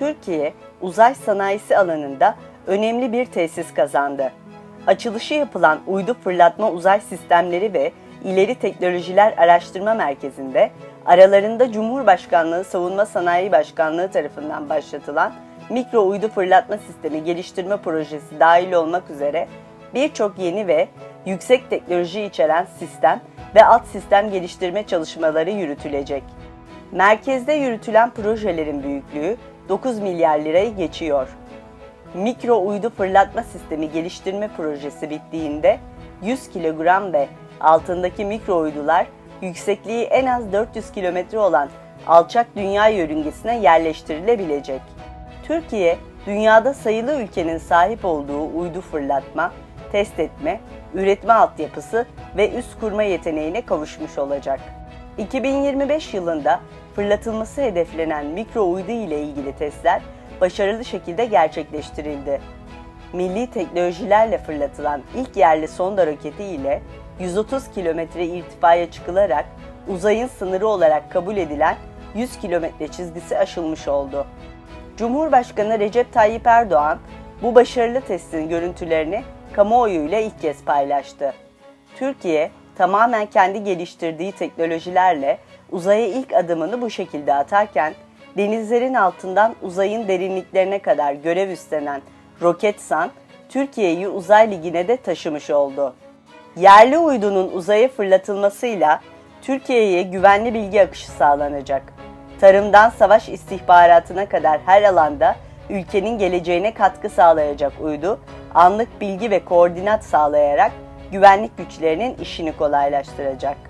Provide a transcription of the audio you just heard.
Türkiye, uzay sanayisi alanında önemli bir tesis kazandı. Açılışı yapılan Uydu Fırlatma Uzay Sistemleri ve İleri Teknolojiler Araştırma Merkezi'nde aralarında Cumhurbaşkanlığı Savunma Sanayi Başkanlığı tarafından başlatılan Mikro Uydu Fırlatma Sistemi Geliştirme Projesi dahil olmak üzere birçok yeni ve yüksek teknoloji içeren sistem ve alt sistem geliştirme çalışmaları yürütülecek. Merkezde yürütülen projelerin büyüklüğü 9 milyar lirayı geçiyor. Mikro uydu fırlatma sistemi geliştirme projesi bittiğinde 100 kilogram ve altındaki mikro uydular yüksekliği en az 400 kilometre olan alçak dünya yörüngesine yerleştirilebilecek. Türkiye, dünyada sayılı ülkenin sahip olduğu uydu fırlatma, test etme, üretme altyapısı ve üst kurma yeteneğine kavuşmuş olacak. 2025 yılında fırlatılması hedeflenen mikro uydu ile ilgili testler başarılı şekilde gerçekleştirildi. Milli teknolojilerle fırlatılan ilk yerli sonda roketi ile 130 kilometre irtifaya çıkılarak uzayın sınırı olarak kabul edilen 100 kilometre çizgisi aşılmış oldu. Cumhurbaşkanı Recep Tayyip Erdoğan bu başarılı testin görüntülerini kamuoyuyla ilk kez paylaştı. Türkiye tamamen kendi geliştirdiği teknolojilerle uzaya ilk adımını bu şekilde atarken denizlerin altından uzayın derinliklerine kadar görev üstlenen Roketsan, Türkiye'yi uzay ligine de taşımış oldu. Yerli uydunun uzaya fırlatılmasıyla Türkiye'ye güvenli bilgi akışı sağlanacak. Tarımdan savaş istihbaratına kadar her alanda ülkenin geleceğine katkı sağlayacak uydu, anlık bilgi ve koordinat sağlayarak güvenlik güçlerinin işini kolaylaştıracak.